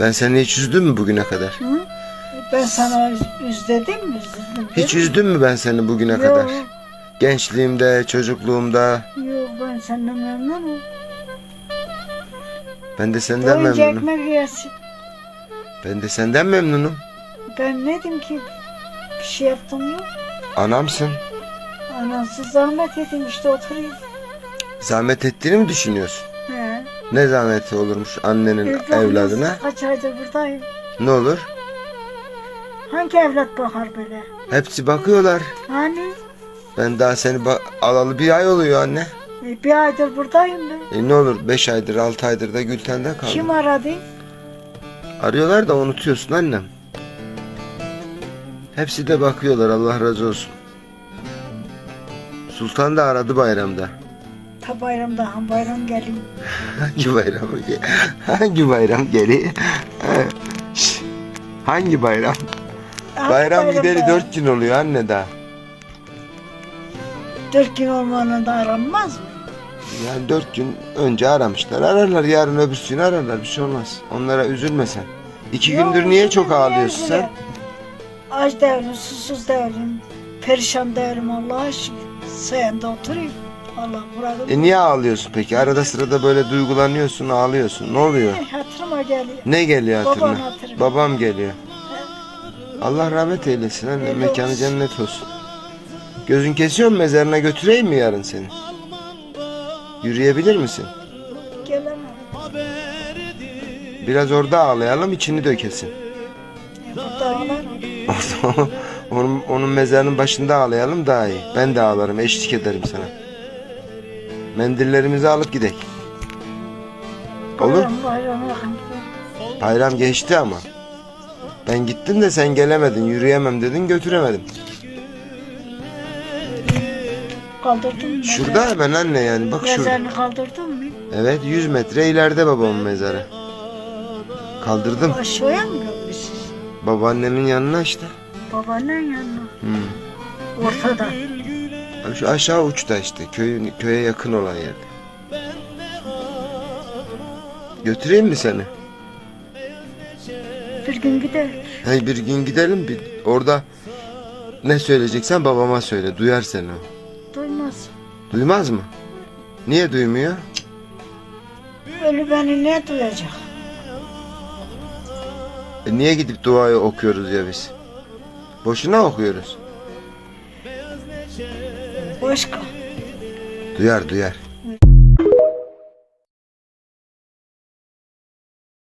Ben seni hiç üzdüm mü bugüne kadar? Hı? Ben sana üz, üz dedim mi? Üzüldüm Hiç üzdüm mü ben seni bugüne Yok, kadar? Gençliğimde, çocukluğumda. Yok ben senden memnunum. Ben de senden Doyunca memnunum. ekmek yersin. Ben de senden memnunum. Ben ne dedim ki? Bir şey yaptım yok. Anamsın. Anası zahmet edin işte oturayım. Zahmet ettiğini mi düşünüyorsun? Ne zahmeti olurmuş annenin Evladım, evladına? Kaç aydır buradayım. Ne olur? Hangi evlat bakar böyle? Hepsi bakıyorlar. Hani? Ben daha seni alalı bir ay oluyor anne. E, bir aydır buradayım ben. E ne olur 5 aydır 6 aydır da Gülten'de kaldım. Kim aradı? Arıyorlar da unutuyorsun annem. Hepsi de bakıyorlar Allah razı olsun. Sultan da aradı bayramda. Ta bayramda han bayram gelin. Hangi bayram? Hangi bayram geli? Şş, Hangi bayram? Bayram gideli 4 gün oluyor anne daha. Dört gün olmanın da aranmaz mı? Yani 4 gün önce aramışlar. Ararlar yarın öbürsü gün ararlar bir şey olmaz. Onlara üzülme sen. 2 Yok, gündür niye çok ağlıyorsun sen? Aç değilim, susuz değilim, perişan değilim Allah'a şükür. Sayende oturayım. Allah. E niye ağlıyorsun peki? Arada sırada böyle duygulanıyorsun, ağlıyorsun. Ne oluyor? Hatırıma geliyor. Ne geliyor hatırına? hatırına. Babam geliyor. Allah rahmet eylesin anne. Öyle Mekanı olsun. cennet olsun. Gözün kesiyor mu mezarına götüreyim mi yarın seni? Yürüyebilir misin? Gelemem. Biraz orada ağlayalım içini dökesin. E, Burada ağlarım. onun, onun mezarının başında ağlayalım daha iyi. Ben de ağlarım eşlik ederim sana. Mendillerimizi alıp gidelim. Olur. Bayram, geçti ama. Ben gittim de sen gelemedin yürüyemem dedin götüremedim. Kaldırdın mı? Şurada hemen anne yani bak şurada. Mezarını kaldırdın mı? Evet 100 metre ileride babamın mezarı. Kaldırdım. Aşağıya mı gömmüşsün? Babaannemin yanına işte. Babaannen yanına. Hmm. Ortada. Şu aşağı uçta işte köyün köye yakın olan yerde. Götüreyim mi seni? Bir gün gider. Hey bir gün gidelim bir orada ne söyleyeceksen babama söyle duyar seni o. Duymaz. Duymaz mı? Niye duymuyor? Ölü beni ne duyacak? E niye gidip duayı okuyoruz ya biz? Boşuna okuyoruz. Başka. Duyar duyar.